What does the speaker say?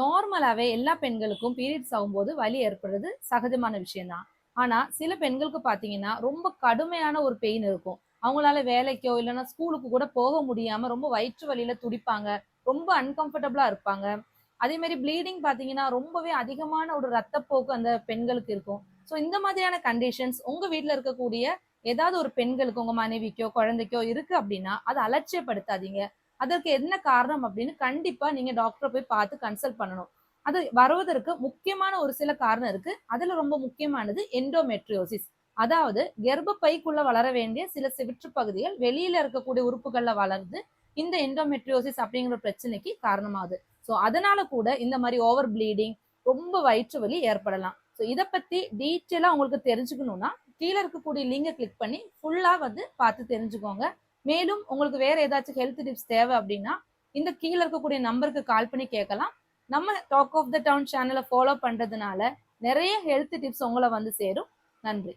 நார்மலாகவே எல்லா பெண்களுக்கும் பீரியட்ஸ் ஆகும்போது வலி ஏற்படுறது சகஜமான விஷயம்தான். ஆனால் சில பெண்களுக்கு பார்த்தீங்கன்னா ரொம்ப கடுமையான ஒரு பெயின் இருக்கும். அவங்களால வேலைக்கோ இல்லைன்னா ஸ்கூலுக்கு கூட போக முடியாமல் ரொம்ப வயிற்று வலியில் துடிப்பாங்க. ரொம்ப அன்கம்ஃபர்டபுளாக இருப்பாங்க. அதே மாதிரி ப்ளீடிங் பார்த்தீங்கன்னா ரொம்பவே அதிகமான ஒரு ரத்தப்போக்கு அந்த பெண்களுக்கு இருக்கும். ஸோ இந்த மாதிரியான கண்டிஷன்ஸ் உங்கள் வீட்டில் இருக்கக்கூடிய ஏதாவது ஒரு பெண்களுக்கு உங்கள் மனைவிக்கோ குழந்தைக்கோ இருக்குது அப்படின்னா அதை அலட்சியப்படுத்தாதீங்க. அதற்கு என்ன காரணம் அப்படின்னு கண்டிப்பா நீங்க டாக்டரை போய் பார்த்து கன்சல்ட் பண்ணணும். அது வருவதற்கு முக்கியமான ஒரு சில காரணம் இருக்கு. அதுல ரொம்ப முக்கியமானது எண்டோமெட்ரியோசிஸ் அதாவது கர்ப்பைக்குள்ள வளர வேண்டிய சில சிவிற்று பகுதிகள் வெளியில இருக்கக்கூடிய உறுப்புகள்ல வளர்ந்து இந்த எண்டோமெட்ரியோசிஸ் அப்படிங்கிற பிரச்சனைக்கு காரணமாகுது. ஸோ அதனால கூட இந்த மாதிரி ஓவர் ப்ளீடிங் ரொம்ப வயிற்று வலி ஏற்படலாம். ஸோ இதை பத்தி டீட்டெயிலாக உங்களுக்கு தெரிஞ்சுக்கணும்னா கீழே இருக்கக்கூடிய லிங்கை கிளிக் பண்ணி ஃபுல்லா வந்து பார்த்து தெரிஞ்சுக்கோங்க. மேலும் உங்களுக்கு வேற ஏதாச்சும் ஹெல்த் டிப்ஸ் தேவை அப்படின்னா இந்த கீழே இருக்கக்கூடிய நம்பருக்கு கால் பண்ணி கேட்கலாம். நம்ம டாக் ஆஃப் த டவுன் சேனலை ஃபாலோ பண்றதுனால நிறைய ஹெல்த் டிப்ஸ் உங்களை வந்து சேரும். நன்றி.